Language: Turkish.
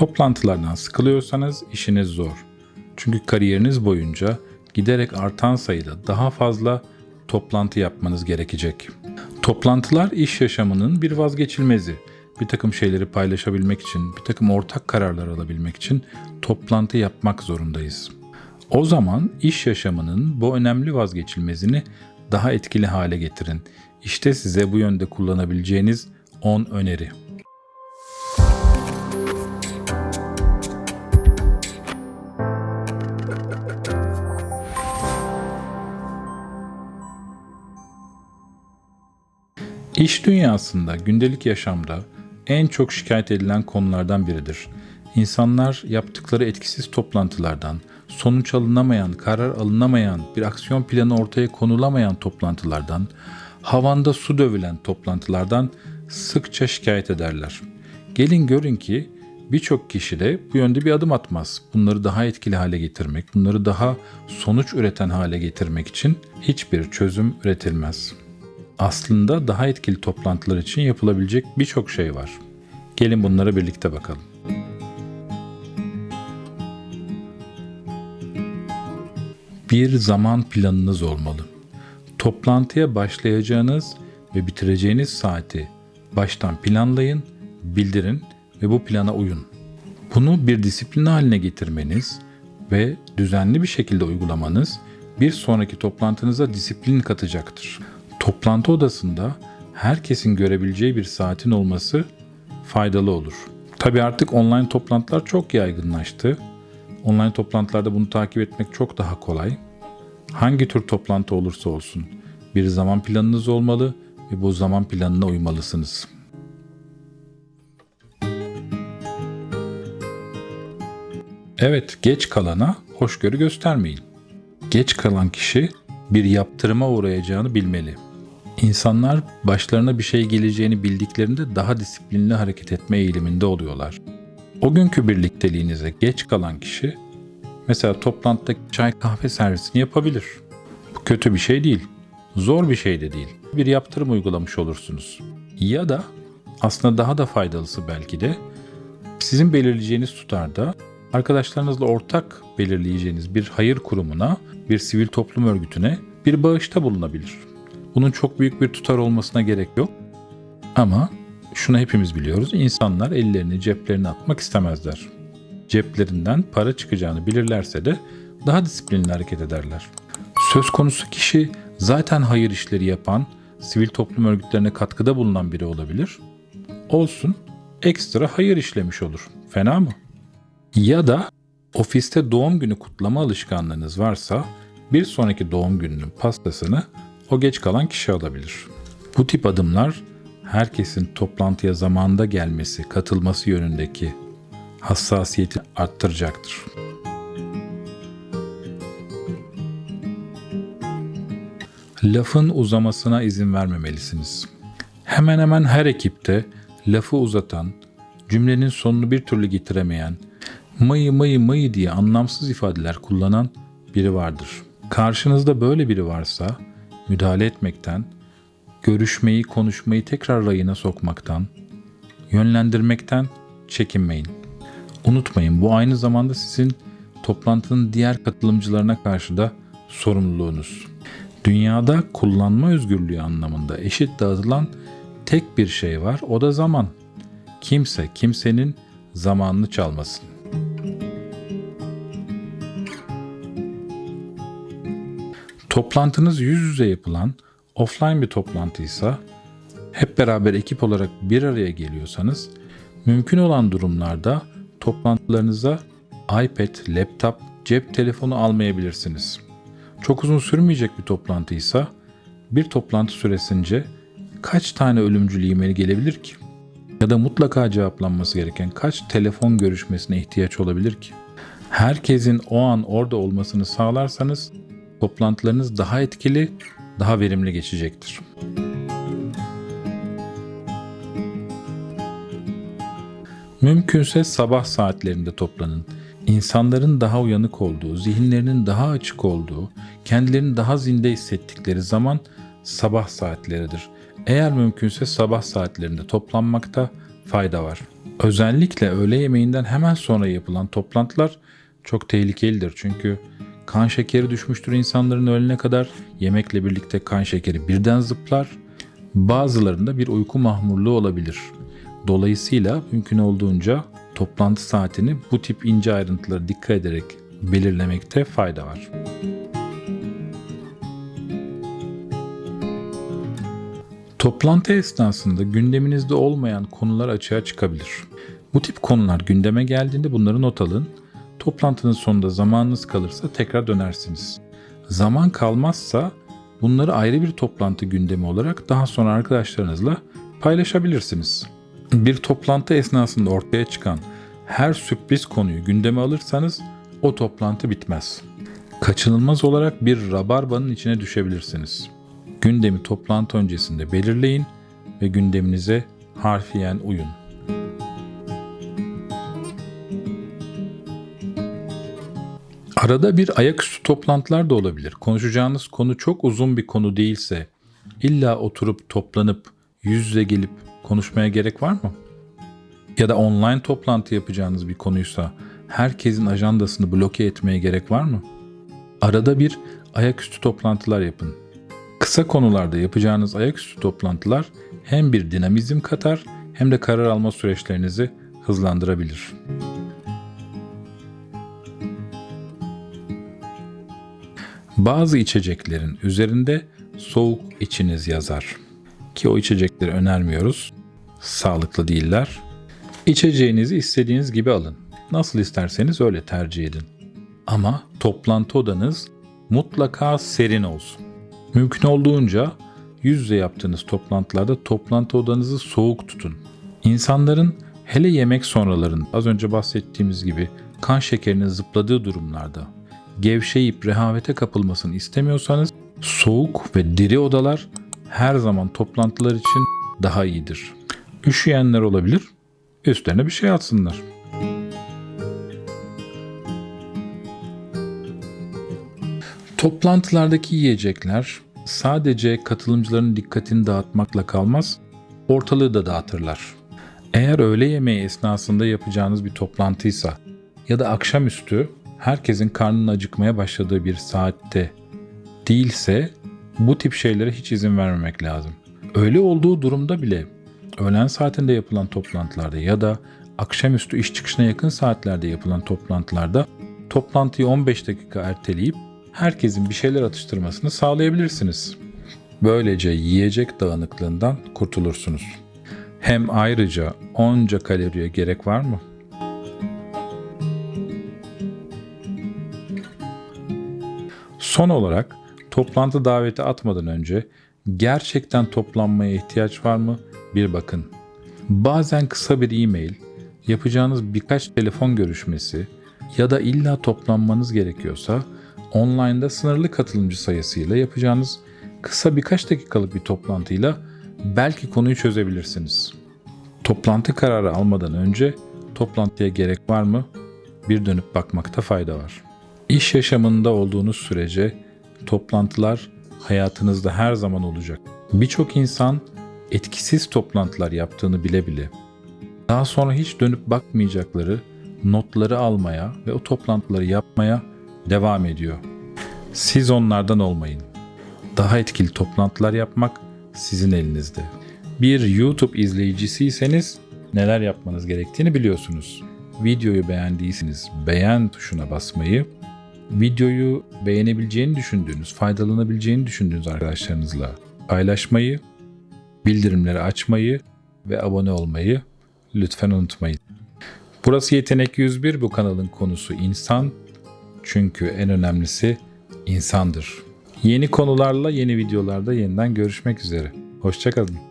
Toplantılardan sıkılıyorsanız işiniz zor. Çünkü kariyeriniz boyunca giderek artan sayıda daha fazla toplantı yapmanız gerekecek. Toplantılar iş yaşamının bir vazgeçilmezi. Bir takım şeyleri paylaşabilmek için, bir takım ortak kararlar alabilmek için toplantı yapmak zorundayız. O zaman iş yaşamının bu önemli vazgeçilmezini daha etkili hale getirin. İşte size bu yönde kullanabileceğiniz 10 öneri. İş dünyasında, gündelik yaşamda en çok şikayet edilen konulardan biridir. İnsanlar yaptıkları etkisiz toplantılardan, sonuç alınamayan, karar alınamayan, bir aksiyon planı ortaya konulamayan toplantılardan, havanda su dövülen toplantılardan sıkça şikayet ederler. Gelin görün ki birçok kişi de bu yönde bir adım atmaz. Bunları daha etkili hale getirmek, bunları daha sonuç üreten hale getirmek için hiçbir çözüm üretilmez aslında daha etkili toplantılar için yapılabilecek birçok şey var. Gelin bunlara birlikte bakalım. Bir zaman planınız olmalı. Toplantıya başlayacağınız ve bitireceğiniz saati baştan planlayın, bildirin ve bu plana uyun. Bunu bir disiplin haline getirmeniz ve düzenli bir şekilde uygulamanız bir sonraki toplantınıza disiplin katacaktır toplantı odasında herkesin görebileceği bir saatin olması faydalı olur. Tabi artık online toplantılar çok yaygınlaştı. Online toplantılarda bunu takip etmek çok daha kolay. Hangi tür toplantı olursa olsun bir zaman planınız olmalı ve bu zaman planına uymalısınız. Evet, geç kalana hoşgörü göstermeyin. Geç kalan kişi bir yaptırıma uğrayacağını bilmeli. İnsanlar başlarına bir şey geleceğini bildiklerinde daha disiplinli hareket etme eğiliminde oluyorlar. O günkü birlikteliğinize geç kalan kişi mesela toplantıda çay kahve servisini yapabilir. Bu kötü bir şey değil. Zor bir şey de değil. Bir yaptırım uygulamış olursunuz. Ya da aslında daha da faydalısı belki de sizin belirleyeceğiniz tutarda arkadaşlarınızla ortak belirleyeceğiniz bir hayır kurumuna, bir sivil toplum örgütüne bir bağışta bulunabilir. Bunun çok büyük bir tutar olmasına gerek yok. Ama şunu hepimiz biliyoruz. İnsanlar ellerini ceplerine atmak istemezler. Ceplerinden para çıkacağını bilirlerse de daha disiplinli hareket ederler. Söz konusu kişi zaten hayır işleri yapan, sivil toplum örgütlerine katkıda bulunan biri olabilir. Olsun, ekstra hayır işlemiş olur. Fena mı? Ya da ofiste doğum günü kutlama alışkanlığınız varsa bir sonraki doğum gününün pastasını o geç kalan kişi alabilir. Bu tip adımlar herkesin toplantıya zamanında gelmesi, katılması yönündeki hassasiyeti arttıracaktır. Lafın uzamasına izin vermemelisiniz. Hemen hemen her ekipte lafı uzatan, cümlenin sonunu bir türlü getiremeyen, mıyı mıyı mıyı diye anlamsız ifadeler kullanan biri vardır. Karşınızda böyle biri varsa müdahale etmekten, görüşmeyi, konuşmayı tekrar rayına sokmaktan, yönlendirmekten çekinmeyin. Unutmayın bu aynı zamanda sizin toplantının diğer katılımcılarına karşı da sorumluluğunuz. Dünyada kullanma özgürlüğü anlamında eşit dağıtılan tek bir şey var o da zaman. Kimse kimsenin zamanını çalmasın. Toplantınız yüz yüze yapılan offline bir toplantıysa hep beraber ekip olarak bir araya geliyorsanız mümkün olan durumlarda toplantılarınıza iPad, laptop, cep telefonu almayabilirsiniz. Çok uzun sürmeyecek bir toplantıysa bir toplantı süresince kaç tane ölümcül e-mail gelebilir ki? Ya da mutlaka cevaplanması gereken kaç telefon görüşmesine ihtiyaç olabilir ki? Herkesin o an orada olmasını sağlarsanız toplantılarınız daha etkili, daha verimli geçecektir. Mümkünse sabah saatlerinde toplanın. İnsanların daha uyanık olduğu, zihinlerinin daha açık olduğu, kendilerini daha zinde hissettikleri zaman sabah saatleridir. Eğer mümkünse sabah saatlerinde toplanmakta fayda var. Özellikle öğle yemeğinden hemen sonra yapılan toplantılar çok tehlikelidir. Çünkü kan şekeri düşmüştür insanların öğlene kadar. Yemekle birlikte kan şekeri birden zıplar. Bazılarında bir uyku mahmurluğu olabilir. Dolayısıyla mümkün olduğunca toplantı saatini bu tip ince ayrıntılara dikkat ederek belirlemekte fayda var. Toplantı esnasında gündeminizde olmayan konular açığa çıkabilir. Bu tip konular gündeme geldiğinde bunları not alın. Toplantının sonunda zamanınız kalırsa tekrar dönersiniz. Zaman kalmazsa bunları ayrı bir toplantı gündemi olarak daha sonra arkadaşlarınızla paylaşabilirsiniz. Bir toplantı esnasında ortaya çıkan her sürpriz konuyu gündeme alırsanız o toplantı bitmez. Kaçınılmaz olarak bir rabarbanın içine düşebilirsiniz. Gündemi toplantı öncesinde belirleyin ve gündeminize harfiyen uyun. Arada bir ayaküstü toplantılar da olabilir. Konuşacağınız konu çok uzun bir konu değilse illa oturup toplanıp yüz yüze gelip konuşmaya gerek var mı? Ya da online toplantı yapacağınız bir konuysa herkesin ajandasını bloke etmeye gerek var mı? Arada bir ayaküstü toplantılar yapın. Kısa konularda yapacağınız ayaküstü toplantılar hem bir dinamizm katar hem de karar alma süreçlerinizi hızlandırabilir. Bazı içeceklerin üzerinde soğuk içiniz yazar. Ki o içecekleri önermiyoruz. Sağlıklı değiller. İçeceğinizi istediğiniz gibi alın. Nasıl isterseniz öyle tercih edin. Ama toplantı odanız mutlaka serin olsun. Mümkün olduğunca yüz yüze yaptığınız toplantılarda toplantı odanızı soğuk tutun. İnsanların hele yemek sonralarında az önce bahsettiğimiz gibi kan şekerinin zıpladığı durumlarda gevşeyip rehavete kapılmasını istemiyorsanız soğuk ve diri odalar her zaman toplantılar için daha iyidir. Üşüyenler olabilir, üstlerine bir şey atsınlar. Toplantılardaki yiyecekler sadece katılımcıların dikkatini dağıtmakla kalmaz, ortalığı da dağıtırlar. Eğer öğle yemeği esnasında yapacağınız bir toplantıysa ya da akşamüstü herkesin karnının acıkmaya başladığı bir saatte değilse bu tip şeylere hiç izin vermemek lazım. Öyle olduğu durumda bile öğlen saatinde yapılan toplantılarda ya da akşamüstü iş çıkışına yakın saatlerde yapılan toplantılarda toplantıyı 15 dakika erteleyip herkesin bir şeyler atıştırmasını sağlayabilirsiniz. Böylece yiyecek dağınıklığından kurtulursunuz. Hem ayrıca onca kaloriye gerek var mı? Son olarak toplantı daveti atmadan önce gerçekten toplanmaya ihtiyaç var mı? Bir bakın. Bazen kısa bir e-mail, yapacağınız birkaç telefon görüşmesi ya da illa toplanmanız gerekiyorsa online'da sınırlı katılımcı sayısıyla yapacağınız kısa birkaç dakikalık bir toplantıyla belki konuyu çözebilirsiniz. Toplantı kararı almadan önce toplantıya gerek var mı? Bir dönüp bakmakta fayda var. İş yaşamında olduğunuz sürece toplantılar hayatınızda her zaman olacak. Birçok insan etkisiz toplantılar yaptığını bile bile daha sonra hiç dönüp bakmayacakları notları almaya ve o toplantıları yapmaya devam ediyor. Siz onlardan olmayın. Daha etkili toplantılar yapmak sizin elinizde. Bir YouTube izleyicisiyseniz neler yapmanız gerektiğini biliyorsunuz. Videoyu beğendiyseniz beğen tuşuna basmayı, videoyu beğenebileceğini düşündüğünüz, faydalanabileceğini düşündüğünüz arkadaşlarınızla paylaşmayı, bildirimleri açmayı ve abone olmayı lütfen unutmayın. Burası Yetenek 101 bu kanalın konusu insan. Çünkü en önemlisi insandır. Yeni konularla yeni videolarda yeniden görüşmek üzere. Hoşçakalın.